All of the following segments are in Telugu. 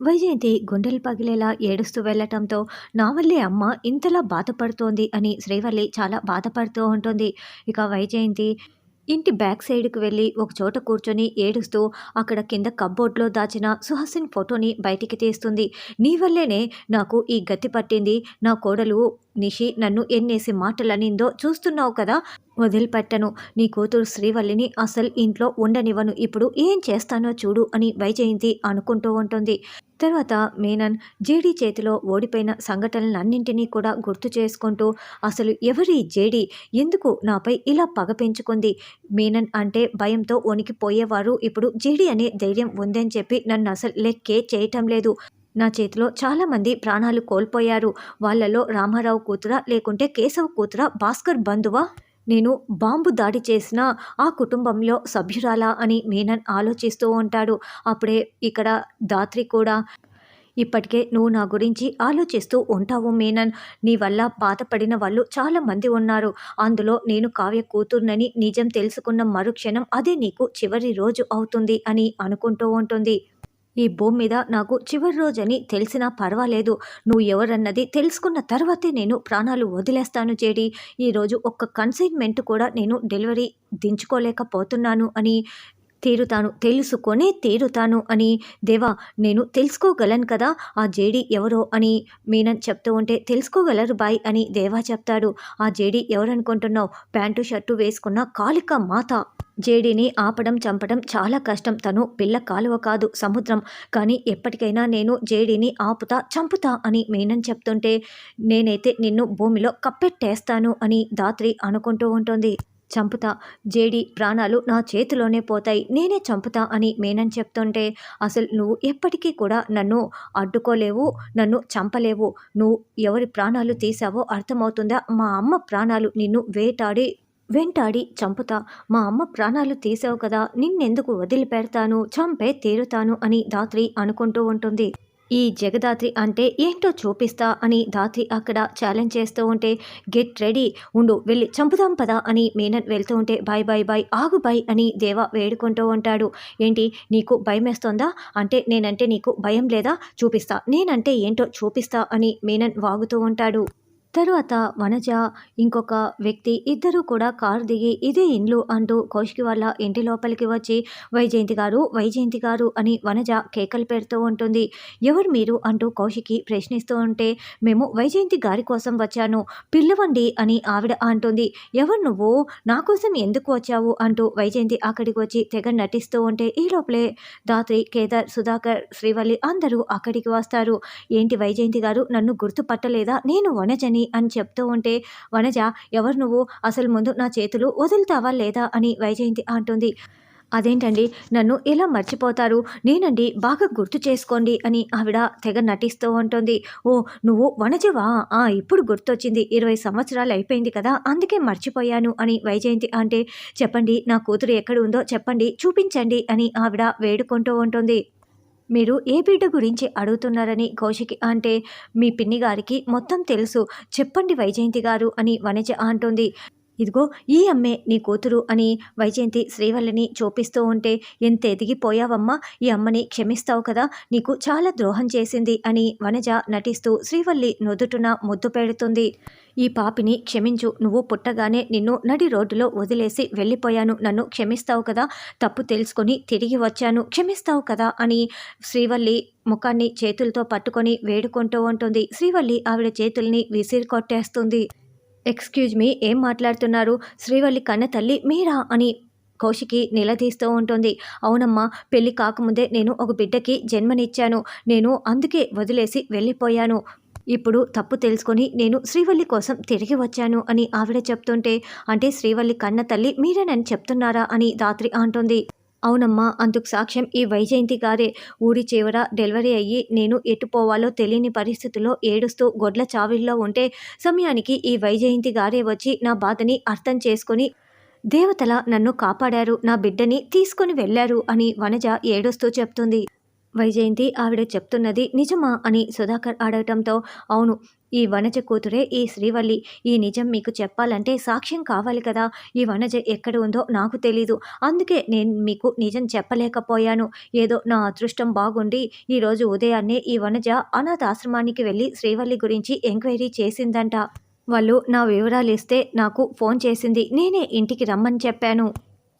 వైజయంతి గుండెలు పగిలేలా ఏడుస్తూ వెళ్ళటంతో నా వల్లే అమ్మ ఇంతలా బాధపడుతోంది అని శ్రీవల్లి చాలా బాధపడుతూ ఉంటుంది. ఇక వైజయంతి ఇంటి బ్యాక్ సైడ్కి వెళ్ళి ఒక చోట కూర్చొని ఏడుస్తూ అక్కడ కింద కబ్బోర్డ్లో దాచిన సుహసిన్ ఫోటోని బయటికి తీస్తుంది. నీ వల్లేనే నాకు ఈ గతి పట్టింది. నా కోడలు నిషి నన్ను ఎన్నేసి మాటలనిందో చూస్తున్నావు కదా వదిలిపెట్టను. నీ కూతురు శ్రీవల్లిని అసలు ఇంట్లో ఉండనివ్వను. ఇప్పుడు ఏం చేస్తానో చూడు అని వైజయంతి అనుకుంటూ ఉంటుంది. తర్వాత మేనన్ జేడీ చేతిలో ఓడిపోయిన సంఘటనలన్నింటినీ కూడా గుర్తు చేసుకుంటూ అసలు ఎవరి జేడీ? ఎందుకు నాపై ఇలా పగ పెంచుకుంది? మేనన్ అంటే భయంతో వణికిపోయేవారు. ఇప్పుడు జేడీ అనే ధైర్యం ఉందని చెప్పి నన్ను అసలు లెక్కే చేయటం లేదు. నా చేతిలో చాలామంది ప్రాణాలు కోల్పోయారు. వాళ్ళలో రామారావు కూతురా లేకుంటే కేశవ కూతురా భాస్కర్ బంధువా? నేను బాంబు దాడి చేసిన ఆ కుటుంబంలో సభ్యురాలా అని మీనన్ ఆలోచిస్తూ ఉంటాడు. అప్పుడే ఇక్కడ దాత్రి కూడా ఇప్పటికే నువ్వు నా గురించి ఆలోచిస్తూ ఉంటావు మీనన్. నీ వల్ల బాధపడిన వాళ్ళు చాలా మంది ఉన్నారు. అందులో నేను కావ్య కూతుర్నని నిజం తెలుసుకున్న మరుక్షణం అదే నీకు చివరి రోజు అవుతుంది అని అనుకుంటూ ఉంటుంది. ఈ భూమి మీద నాకు చివరి రోజని తెలిసినా పర్వాలేదు. నువ్వు ఎవరన్నది తెలుసుకున్న తర్వాతే నేను ప్రాణాలు వదిలేస్తాను చేడి ఈరోజు ఒక్క కన్సైన్మెంట్ కూడా నేను డెలివరీ దించుకోలేకపోతున్నాను అని తీరుతాను తెలుసుకొనే తీరుతాను అని. దేవా నేను తెలుసుకోగలను కదా? ఆ జేడి ఎవరో అని మీనన్ చెప్తూ ఉంటే తెలుసుకోగలరు బాయ్ అని దేవా చెప్తాడు. ఆ జేడి ఎవరనుకుంటున్నావు? ప్యాంటు షర్టు వేసుకున్న కాలిక మాత. జేడీని ఆపడం చంపడం చాలా కష్టం. తను పిల్ల కాలువ కాదు సముద్రం. కానీ ఎప్పటికైనా నేను జేడీని ఆపుతా చంపుతా అని మీనన్ చెప్తుంటే నేనైతే నిన్ను భూమిలో కప్పెట్టేస్తాను అని దాత్రి అనుకుంటూ ఉంటుంది. చంపుతా. జేడి ప్రాణాలు నా చేతిలోనే పోతాయి. నేనే చంపుతా అని మేనన్ చెప్తుంటే అసలు నువ్వు ఎప్పటికీ కూడా నన్ను అడ్డుకోలేవు నన్ను చంపలేవు. నువ్వు ఎవరి ప్రాణాలు తీసావో అర్థమవుతుందా? మా అమ్మ ప్రాణాలు నిన్ను వేటాడి వెంటాడి చంపుతా. మా అమ్మ ప్రాణాలు తీసావు కదా నిన్నెందుకు వదిలిపెడతాను చంపే తీరుతాను అని దాత్రి అనుకుంటూ ఉంటుంది. ఈ జగదాత్రి అంటే ఏంటో చూపిస్తా అని దాత్రి అక్కడ ఛాలెంజ్ చేస్తూ ఉంటే గెట్ రెడీ ఉండు వెళ్ళి చంపుదాం పదా అని మేనన్ వెళ్తూ ఉంటే బాయ్ బాయ్ బాయ్ ఆగు బాయ్ అని దేవ వేడుకుంటూ ఉంటాడు. ఏంటి నీకు భయం వేస్తోందా అంటే నేనంటే నీకు భయం లేదా? చూపిస్తా. నేనంటే ఏంటో చూపిస్తా అని మేనన్ వాగుతూ ఉంటాడు. తరువాత వనజ ఇంకొక వ్యక్తి ఇద్దరు కూడా కారు దిగి ఇదే ఇండ్లు అంటూ కౌశికి వాళ్ళ ఇంటి లోపలికి వచ్చి వైజయంతి గారు వైజయంతి గారు అని వనజ కేకలు పెడుతూ ఉంటుంది. ఎవరు మీరు? అంటూ కౌశికి ప్రశ్నిస్తూ ఉంటే మేము వైజయంతి గారి కోసం వచ్చాను పిల్లవండి అని ఆవిడ అంటుంది. ఎవరు నువ్వు? నా కోసం ఎందుకు వచ్చావు? అంటూ వైజయంతి అక్కడికి వచ్చి తెగ నటిస్తూ ఉంటే ఈ లోపలే దాత్రి కేదార్ సుధాకర్ శ్రీవల్లి అందరూ అక్కడికి వస్తారు. ఏంటి వైజయంతి గారు నన్ను గుర్తుపట్టలేదా? నేను వనజని అని చెప్తూ ఉంటే వనజ ఎవరు నువ్వు? అసలు ముందు నా చేతులు వదులుతావా లేదా? అని వైజయంతి అంటుంది. అదేంటండి? నన్ను ఇలా మర్చిపోతారు? నేనండి బాగా గుర్తు చేసుకోండి అని ఆవిడ తెగ నటిస్తూ ఉంటుంది. ఓ నువ్వు వనజవా? ఆ ఇప్పుడు గుర్తొచ్చింది. ఇరవై సంవత్సరాలు అయిపోయింది కదా అందుకే మర్చిపోయాను అని వైజయంతి అంటే చెప్పండి నా కూతురు ఎక్కడ ఉందో చెప్పండి చూపించండి అని ఆవిడ వేడుకుంటూ ఉంటుంది. మీరు ఏ బిడ్డ గురించి అడుగుతున్నారని కౌశికి అంటే మీ పిన్ని గారికి మొత్తం తెలుసు. చెప్పండి వైజయంతి గారు అని వనజ అంటుంది. ఇదిగో ఈ అమ్మే నీ కూతురు అని వైజయంతి శ్రీవల్లిని చూపిస్తూ ఉంటే ఎంత ఎదిగిపోయావమ్మా? ఈ అమ్మని క్షమిస్తావు కదా? నీకు చాలా ద్రోహం చేసింది అని వనజ నటిస్తూ శ్రీవల్లి నుదుటున ముద్దు పెడుతుంది. ఈ పాపిని క్షమించు. నువ్వు పుట్టగానే నిన్ను నడి రోడ్డులో వదిలేసి వెళ్ళిపోయాను. నన్ను క్షమిస్తావు కదా? తప్పు తెలుసుకొని తిరిగి వచ్చాను. క్షమిస్తావు కదా? అని శ్రీవల్లి ముఖాన్ని చేతులతో పట్టుకొని వేడుకుంటూ ఉంటుంది. శ్రీవల్లి ఆవిడ చేతుల్ని విసిరి కొట్టేస్తుంది ఎక్స్క్యూజ్ మీ ఏం మాట్లాడుతున్నారు? శ్రీవల్లి కన్న తల్లి మీరా అని కౌశికి నిలదీస్తూ ఉంటుంది. అవునమ్మా పెళ్ళి కాకముందే నేను ఒక బిడ్డకి జన్మనిచ్చాను. నేను అందుకే వదిలేసి వెళ్ళిపోయాను. ఇప్పుడు తప్పు తెలుసుకొని నేను శ్రీవల్లి కోసం తిరిగి వచ్చాను అని ఆవిడ చెప్తుంటే అంటే శ్రీవల్లి కన్న తల్లి మీరేనని చెప్తున్నారా అని దాత్రి అంటుంది. అవునమ్మా అందుకు సాక్ష్యం ఈ వైజయంతి గారే. ఊరి చివర డెలివరీ అయ్యి నేను ఎటుపోవాలో తెలియని పరిస్థితిలో ఏడుస్తూ గొడ్ల చావిల్లో ఉంటే సమయానికి ఈ వైజయంతి గారే వచ్చి నా బాధని అర్థం చేసుకొని దేవతల నన్ను కాపాడారు నా బిడ్డని తీసుకొని వెళ్ళారు అని వనజ ఏడుస్తూ చెప్తుంది. వైజయంతి ఆవిడ చెప్తున్నది నిజమా అని సుధాకర్ అడగటంతో అవును ఈ వనజ కూతురే ఈ శ్రీవల్లి. ఈ నిజం మీకు చెప్పాలంటే సాక్ష్యం కావాలి కదా. ఈ వనజ ఎక్కడ ఉందో నాకు తెలీదు. అందుకే నేను మీకు నిజం చెప్పలేకపోయాను. ఏదో నా అదృష్టం బాగుండి ఈరోజు ఉదయాన్నే ఈ వనజ అనాథాశ్రమానికి వెళ్ళి శ్రీవల్లి గురించి ఎంక్వైరీ చేసిందంట. వాళ్ళు నా వివరాలు ఇస్తే నాకు ఫోన్ చేసింది. నేనే ఇంటికి రమ్మని చెప్పాను.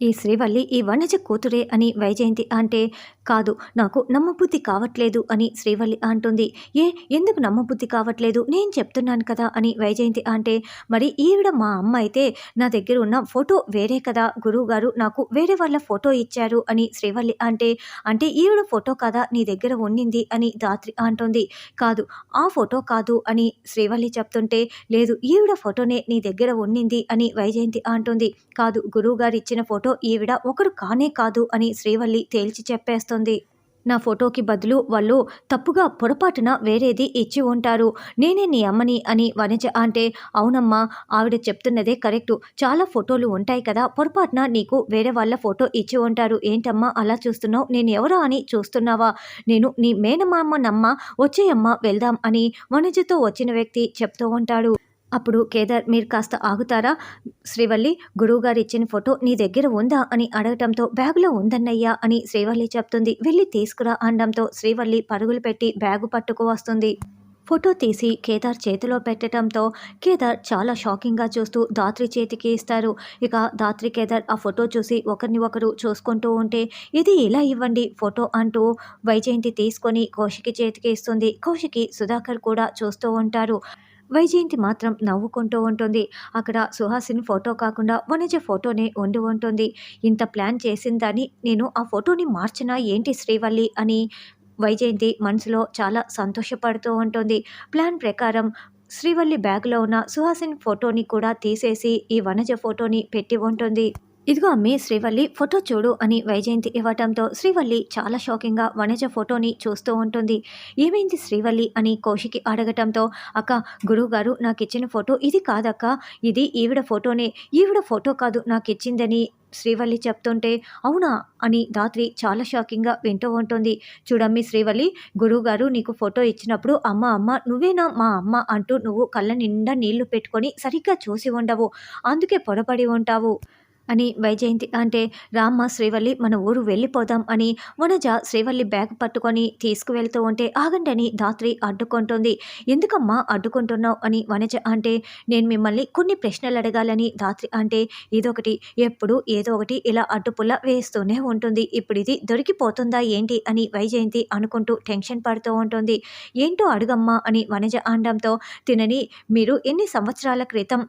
ఈ శ్రీవల్లి ఈ వనజ కూతురే అని వైజయంతి అంటే కాదు నాకు నమ్మబుద్ధి కావట్లేదు అని శ్రీవల్లి అంటుంది. ఏ ఎందుకు నమ్మబుద్ధి కావట్లేదు? నేను చెప్తున్నాను కదా అని వైజయంతి అంటే మరి ఈవిడ మా అమ్మ అయితే నా దగ్గర ఉన్న ఫోటో వేరే కదా గురువు గారు నాకు వేరే వాళ్ళ ఫోటో ఇచ్చారు అని శ్రీవల్లి అంటే అంటే ఈవిడ ఫోటో కదా నీ దగ్గర ఉండింది అని దాత్రి అంటుంది. కాదు ఆ ఫోటో కాదు అని శ్రీవల్లి చెప్తుంటే లేదు ఈవిడ ఫోటోనే నీ దగ్గర ఉండింది అని వైజయంతి అంటుంది. కాదు గురువు గారు ఇచ్చిన ఫోటో ఈవిడ ఒకరు కానే కాదు అని శ్రీవల్లి తేల్చి చెప్పేస్తుంది. నా ఫోటోకి బదులు వాళ్ళు తప్పుగా పొరపాటున వేరేది ఇచ్చి ఉంటారు. నేనే నీ అమ్మని అని వనజ అంటే అవునమ్మా ఆవిడ చెప్తున్నదే కరెక్టు. చాలా ఫోటోలు ఉంటాయి కదా పొరపాటున నీకు వేరే వాళ్ళ ఫోటో ఇచ్చి ఉంటారు. ఏంటమ్మా అలా చూస్తున్నావు? నేను ఎవరా అని చూస్తున్నావా? నేను నీ మేనమామనమ్మ వచ్చేయమ్మా వెళ్దాం అని వనజతో వచ్చిన వ్యక్తి చెప్తూ ఉంటాడు. అప్పుడు కేదార్ మీరు కాస్త ఆగుతారా? శ్రీవల్లి గురువుగారు ఇచ్చిన ఫోటో నీ దగ్గర ఉందా? అని అడగటంతో బ్యాగులో ఉందన్నయ్యా అని శ్రీవల్లి చెప్తుంది. వెళ్ళి తీసుకురా అనడంతో శ్రీవల్లి పరుగులు పెట్టి బ్యాగు పట్టుకు వస్తుంది. ఫోటో తీసి కేదార్ చేతిలో పెట్టడంతో కేదార్ చాలా షాకింగ్గా చూస్తూ దాత్రి చేతికి ఇస్తారు. ఇక దాత్రి కేదార్ ఆ ఫోటో చూసి ఒకరిని ఒకరు చూసుకుంటూ ఉంటే ఇది ఇలా ఇవ్వండి ఫోటో అంటూ వైజయంతి తీసుకొని కౌశికి చేతికి ఇస్తుంది. కౌశికి సుధాకర్ కూడా చూస్తూ ఉంటారు. వైజయంతి మాత్రం నవ్వుకుంటూ ఉంటుంది. అక్కడ సుహాసిని ఫోటో కాకుండా వనజ ఫోటోనే ఉండి ఉంటుంది. ఇంత ప్లాన్ చేసిందని నేను ఆ ఫోటోని మార్చినా ఏంటి శ్రీవల్లి అని వైజయంతి మనసులో చాలా సంతోషపడుతూ ఉంటుంది. ప్లాన్ ప్రకారం శ్రీవల్లి బ్యాగ్లో ఉన్న సుహాసిన్ ఫోటోని కూడా తీసేసి ఈ వనజ ఫోటోని పెట్టి ఉంటుంది. ఇదిగో అమ్మి శ్రీవల్లి ఫోటో చూడు అని వైజయంతి ఇవ్వటంతో శ్రీవల్లి చాలా షాకింగ్గా వనజ ఫోటోని చూస్తూ ఉంటుంది. ఏమైంది శ్రీవల్లి అని కౌశికి అడగటంతో అక్క గురువుగారు నాకు ఇచ్చిన ఫోటో ఇది కాదక్క. ఇది ఈవిడ ఫోటోనే. ఈవిడ ఫోటో కాదు నాకు ఇచ్చిందని శ్రీవల్లి చెప్తుంటే అవునా? అని దాత్రి చాలా షాకింగ్గా వింటూ ఉంటుంది. చూడమ్మి శ్రీవల్లి గురువుగారు నీకు ఫోటో ఇచ్చినప్పుడు అమ్మ అమ్మ నువ్వేనా మా అమ్మ అంటూ నువ్వు కళ్ళ నిండా నీళ్ళు పెట్టుకొని సరిగ్గా చూసి ఉండవు. అందుకే పొరపడి ఉంటావు. అని వైజయంతి అంటే రామ్మ శ్రీవల్లి మన ఊరు వెళ్ళిపోదాం అని వనజ శ్రీవల్లి బ్యాగ్ పట్టుకొని తీసుకువెళ్తూ ఉంటే ఆగండి ధాత్రి అడ్డుకుంటుంది. ఎందుకమ్మా అడ్డుకుంటున్నావు అని వనజ అంటే నేను మిమ్మల్ని కొన్ని ప్రశ్నలు అడగాలని దాత్రి అంటే ఇదొకటి ఎప్పుడు ఏదో ఒకటి ఇలా అడ్డుపుల్ల వేస్తూనే ఉంటుంది. ఇప్పుడు ఇది దొరికిపోతుందా ఏంటి అని వైజయంతి అనుకుంటూ టెన్షన్ పడుతూ ఉంటుంది. ఏంటో అడుగమ్మా అని వనజ అనడంతో తినని మీరు ఎన్ని సంవత్సరాల క్రితం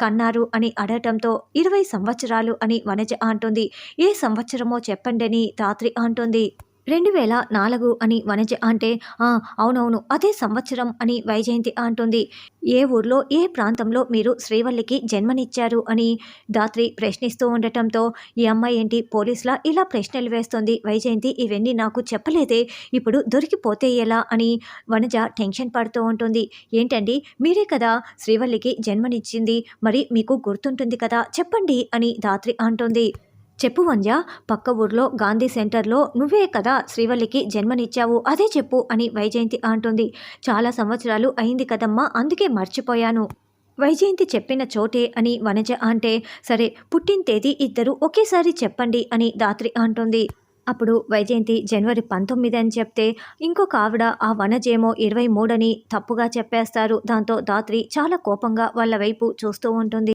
కన్నారు అని అడగటంతో ఇరవై సంవత్సరాలు అని వనజ అంటుంది. ఏ సంవత్సరమో చెప్పండి అని తాత్రి అంటుంది. రెండు వేల నాలుగు అని వనజ అంటే "ఆ, అవునవును అదే సంవత్సరం అని వైజయంతి అంటుంది. ఏ ఊర్లో ఏ ప్రాంతంలో మీరు శ్రీవల్లికి జన్మనిచ్చారు అని దాత్రి ప్రశ్నిస్తూ ఉండటంతో ఈ అమ్మాయి ఏంటి? పోలీసులా ఇలా ప్రశ్నలు వేస్తుంది. వైజయంతి ఇవన్నీ నాకు చెప్పలేదే. ఇప్పుడు దొరికిపోతే ఎలా? అని వనజ టెన్షన్ పడుతూ ఉంటుంది. ఏంటండి? మీరే కదా శ్రీవల్లికి జన్మనిచ్చింది. మరి మీకు గుర్తుంటుంది కదా? చెప్పండి అని దాత్రి అంటుంది. చెప్పు వంజ పక్క ఊర్లో గాంధీ సెంటర్లో నువ్వే కదా శ్రీవల్లికి జన్మనిచ్చావు అదే చెప్పు అని వైజయంతి అంటుంది. చాలా సంవత్సరాలు అయింది కదమ్మా అందుకే మర్చిపోయాను. వైజయంతి చెప్పిన చోటే అని వనజ అంటే సరే పుట్టిన తేదీ ఇద్దరు ఒకేసారి చెప్పండి అని దాత్రి అంటుంది. అప్పుడు వైజయంతి జనవరి పంతొమ్మిది అని చెప్తే ఇంకొక ఆవిడ ఆ వనజేమో ఇరవై మూడని తప్పుగా చెప్పేస్తారు. దాంతో దాత్రి చాలా కోపంగా వాళ్ళ వైపు చూస్తూ ఉంటుంది.